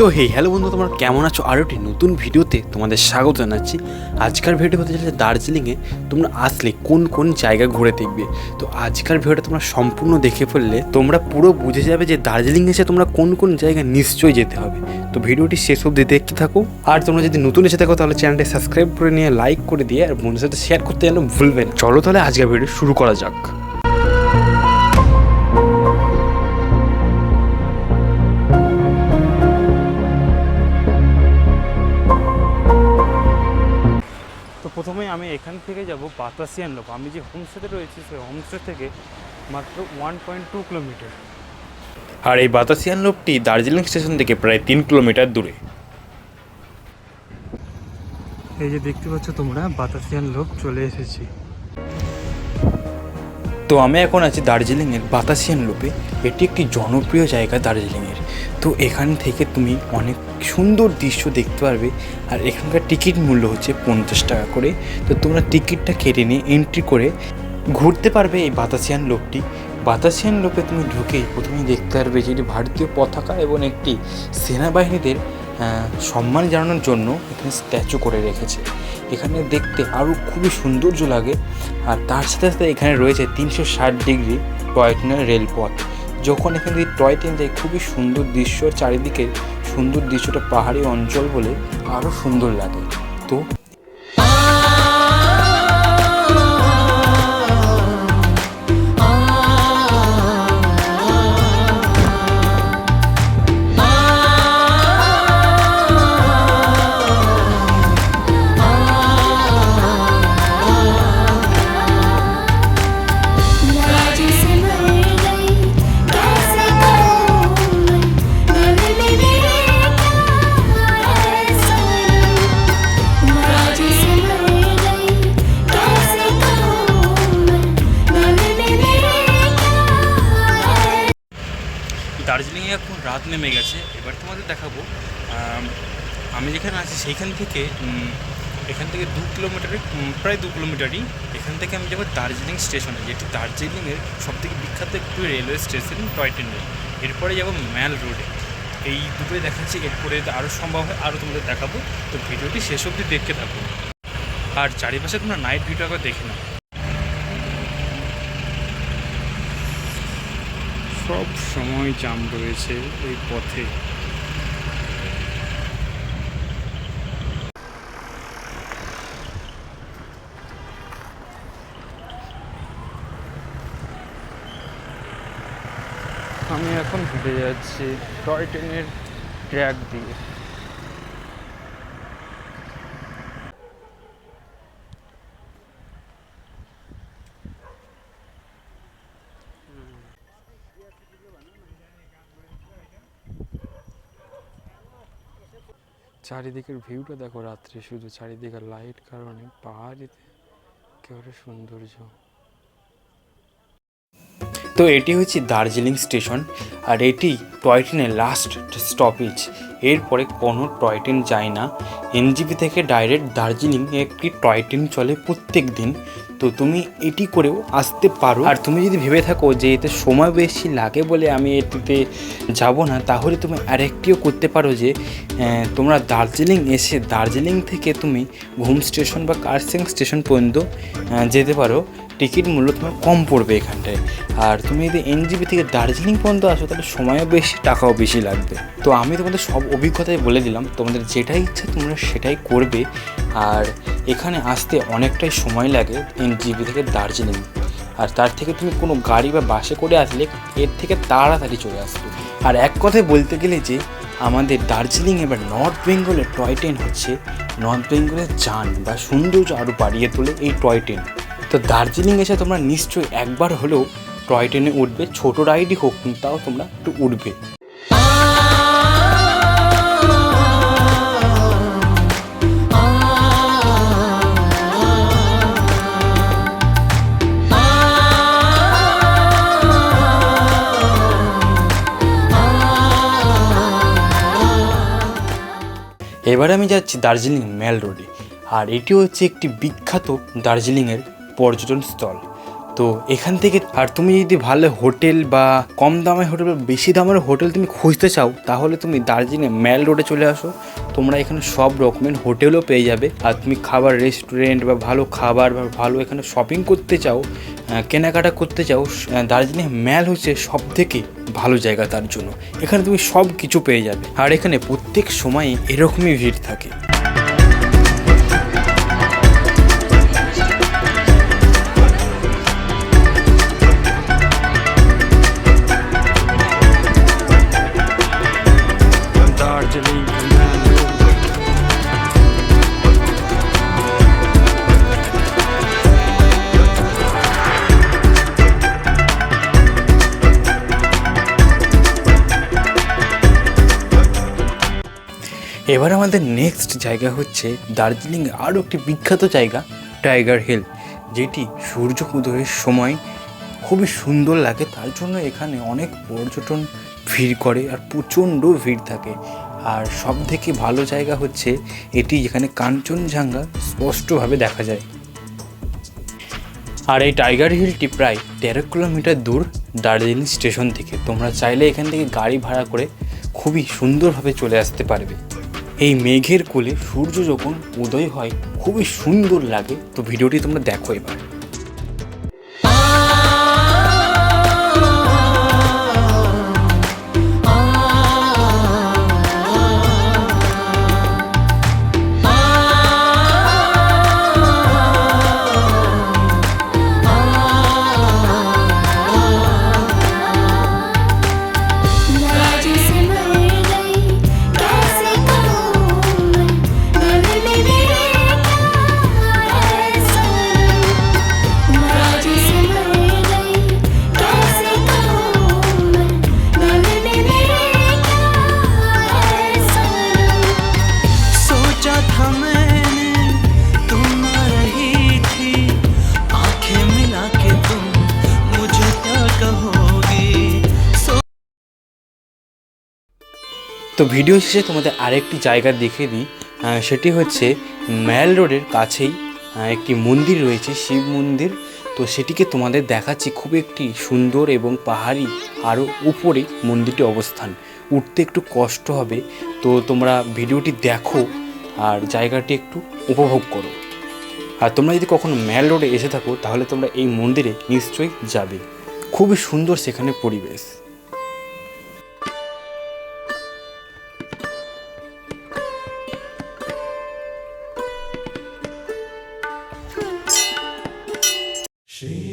তো হে হ্যালো বন্ধু, তোমরা কেমন আছো? আরও একটি নতুন ভিডিওতে তোমাদের স্বাগত জানাচ্ছি। আজকের ভিডিও হতে চলেছে দার্জিলিংয়ে তোমরা আসলে কোন কোন জায়গা ঘুরে দেখবে? তো আজকের ভিডিওটা তোমরা সম্পূর্ণ দেখে ফেললে তোমরা পুরো বুঝে যাবে যে দার্জিলিং এসে তোমরা কোন কোন জায়গায় নিশ্চয়ই যেতে হবে। তো ভিডিওটি শেষ অবধি দেখতে থাকো। আর তোমরা যদি নতুন এসে থাকো, তাহলে চ্যানেলটি সাবস্ক্রাইব করে নিয়ে লাইক করে দিয়ে, আর বন্ধুদের সাথে শেয়ার করতে যেন ভুলবেন না। চলো তাহলে আজকের ভিডিও শুরু করা যাক। আমি এখান থেকে যাব বাতাসিয়ান লোক। আমি যে হোমস্টেতে রয়েছি সেই হোমস্টে থেকে মাত্র ওয়ান পয়েন্ট টু কিলোমিটার আর এই বাতাসিয়ান লোকটি দার্জিলিং স্টেশন থেকে প্রায় তিন কিলোমিটার দূরে। এই যে দেখতে পাচ্ছ তোমরা বাতাসিয়ান লোক চলে এসেছি। তো আমি এখন আছি দার্জিলিংয়ের বাতাসিয়ান লোপে। এটি একটি জনপ্রিয় জায়গা দার্জিলিংয়ের। তো এখান থেকে তুমি অনেক সুন্দর দৃশ্য দেখতে পারবে। আর এখানকার টিকিট মূল্য হচ্ছে পঞ্চাশ টাকা করে। তো তোমরা টিকিটটা কেটে নিয়ে এন্ট্রি করে ঘুরতে পারবে এই বাতাসিয়ান লোকটি। বাতাসিয়ান লোপে তুমি ঢুকেই প্রথমেই দেখতে পারবে যে এটি ভারতীয় পতাকা এবং একটি সেনাবাহিনীদের সম্মান জানানোর জন্য এখানে স্ট্যাচু করে রেখেছে। এখানে দেখতে আরও খুবই সৌন্দর্য লাগে। আর তার সাথে সাথে এখানে রয়েছে তিনশো ষাট ডিগ্রি টয় রেলপথ। যখন এখানে দিয়ে টয় ট্রেন যায়, খুবই সুন্দর দৃশ্য, চারিদিকে সুন্দর দৃশ্যটা পাহাড়ি অঞ্চল বলে আরও সুন্দর লাগে। তো রাত নেমে গেছে। এবার তোমাদের দেখাবো, আমি যেখানে আছি সেইখান থেকে এখান থেকে দু কিলোমিটারে প্রায় দু কিলোমিটারই। এখান থেকে আমি যাব দার্জিলিং স্টেশনে, যেটি দার্জিলিংয়ের সবথেকে বিখ্যাত একটি রেলওয়ে স্টেশন, টয় ট্রেন এরপরে যাব ম্যাল রোডে। এই দুটোই দেখাচ্ছি, এরপরে আরও সম্ভব হয় আরও তোমাদের দেখাবো। তো ভিডিওটি শেষ অবধি দেখতে থাকো। আর চারিপাশে তোমরা নাইট ভিডিও একবার দেখে নাও। সব সময় জাম রয়েছে এই পথে। আমি এখন হেঁটে যাচ্ছি টয় ট্রেনের ট্র্যাক দিয়ে। চারিদিকের ভিউটা দেখো রাত্রে শুধু চারিদিকে লাইট কারণে পাহাড়িতে একেবারে সৌন্দর্য। তো এটি হচ্ছে দার্জিলিং স্টেশন আর এটি টয় ট্রেনের লাস্ট স্টপেজ এরপরে কোনো টয় ট্রেন যায় না। এনজিপি থেকে ডাইরেক্ট দার্জিলিং একটি টয় ট্রেন চলে প্রত্যেক দিন তো তুমি এটি করেও আসতে পারো। আর তুমি যদি ভেবে থাকো যে এতে সময় বেশি লাগে বলে আমি এটিতে যাব না, তাহলে তুমি আরেকটিও করতে পারো যে তোমরা দার্জিলিং এসে দার্জিলিং থেকে তুমি ঘুম স্টেশন বা কার্সিং স্টেশন পর্যন্ত যেতে পারো। টিকিট মূল্য তোমার কম পড়বে এখানটায়। আর তুমি যদি এনজিবি থেকে দার্জিলিং পর্যন্ত আসো, তাহলে সময়ও বেশি, টাকাও বেশি লাগবে। তো আমি তোমাদের সব অভিজ্ঞতাই বলে দিলাম, তোমাদের যেটাই ইচ্ছা তোমরা সেটাই করবে। আর এখানে আসতে অনেকটাই সময় লাগে এনজিবি থেকে দার্জিলিং। আর তার থেকে তুমি কোনো গাড়ি বা বাসে করে আসলে এর থেকে তাড়াতাড়ি চলে আসবে। আর এক কথায় বলতে গেলে যে, আমাদের দার্জিলিং এবার নর্থ বেঙ্গলের টয় ট্রেন হচ্ছে নর্থ বেঙ্গলের যান বা সৌন্দর্য আরও বাড়িয়ে তোলে এই টয় ট্রেন। তো দার্জিলিং এসে তোমরা নিশ্চয়ই একবার হলেও টয় ট্রেনে উঠবে, ছোটো রাইডই হোক, তাও তোমরা একটু উঠবে। এবারে আমি যাচ্ছি দার্জিলিং মেল রোডে, আর এটি হচ্ছে একটি বিখ্যাত দার্জিলিংয়ের পর্যটন স্থল। তো এখান থেকে, আর তুমি যদি ভালো হোটেল বা কম দামের হোটেল বা বেশি দামের হোটেল তুমি খুঁজতে চাও, তাহলে তুমি দার্জিলিংয়ে ম্যাল রোডে চলে আসো। তোমরা এখানে সব রকমের হোটেলও পেয়ে যাবে। আর তুমি খাবার রেস্টুরেন্ট বা ভালো খাবার বা ভালো এখানে শপিং করতে চাও কেনাকাটা করতে চাও দার্জিলিং ম্যাল হচ্ছে সব থেকে ভালো জায়গা তার জন্য। এখানে তুমি সব কিছু পেয়ে যাবে। আর এখানে প্রত্যেক সময় এরকমই ভিড় থাকে। এবার আমাদের নেক্সট জায়গা হচ্ছে দার্জিলিং আরও একটি বিখ্যাত জায়গা টাইগার হিল যেটি সূর্য উদয়ের সময় খুবই সুন্দর লাগে। তার জন্য এখানে অনেক পর্যটন ভিড় করে আর প্রচণ্ড ভিড় থাকে। আর সব থেকে ভালো জায়গা হচ্ছে এটি যেখানে কাঞ্চনজঙ্ঘা স্পষ্টভাবে দেখা যায়। আর এই টাইগার হিলটি প্রায় তেরো কিলোমিটার দূর দার্জিলিং স্টেশন থেকে। তোমরা চাইলে এখান থেকে গাড়ি ভাড়া করে খুবই সুন্দরভাবে চলে আসতে পারবে। এই মেঘের কোলে সূর্য যখন উদয় হয়, খুবই সুন্দর লাগে। তো ভিডিওটি তোমরা দেখো এবার। তো ভিডিও শেষে তোমাদের আরেকটি জায়গা দেখিয়ে দিই। সেটি হচ্ছে ম্যাল রোডের কাছেই একটি মন্দির রয়েছে, শিব মন্দির। তো সেটিকে তোমাদের দেখাচ্ছি খুব একটি সুন্দর এবং পাহাড়ি আরও উপরে মন্দিরটি অবস্থান। উঠতে একটু কষ্ট হবে, তো তোমরা ভিডিওটি দেখো আর জায়গাটি একটু উপভোগ করো। আর তোমরা যদি কখনো ম্যাল রোডে এসে থাকো, তাহলে তোমরা এই মন্দিরে নিশ্চয়ই যাবে। খুবই সুন্দর সেখানে পরিবেশ। She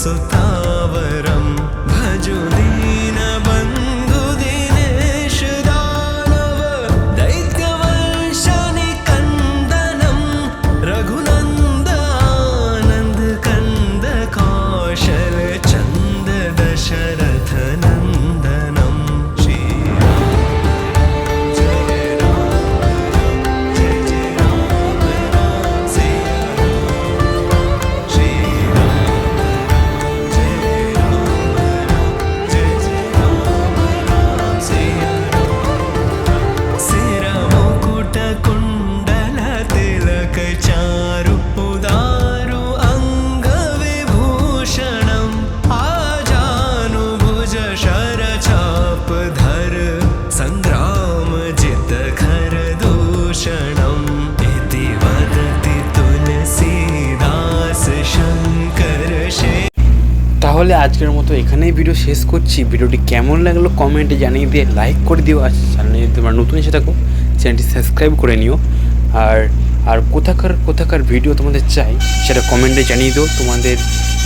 so. তাহলে আজকের মতো এখানেই ভিডিও শেষ করছি। ভিডিওটি কেমন লাগল কমেন্টে জানিয়ে দিয়ে লাইক করে দিও। আর চ্যানেলে যদি তোমরা নতুন এসে থাকো চ্যানেলটি সাবস্ক্রাইব করে নিও। আর আর কোথাকার কোথাকার ভিডিও তোমাদের চাই, সেটা কমেন্টে জানিয়ে দিও। তোমাদের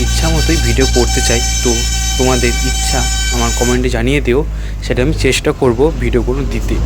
ইচ্ছা মতোই ভিডিও করতে চাই, তো তোমাদের ইচ্ছা আমার কমেন্টে জানিয়ে দিও। সেটা আমি চেষ্টা করব ভিডিওগুলো দিতে।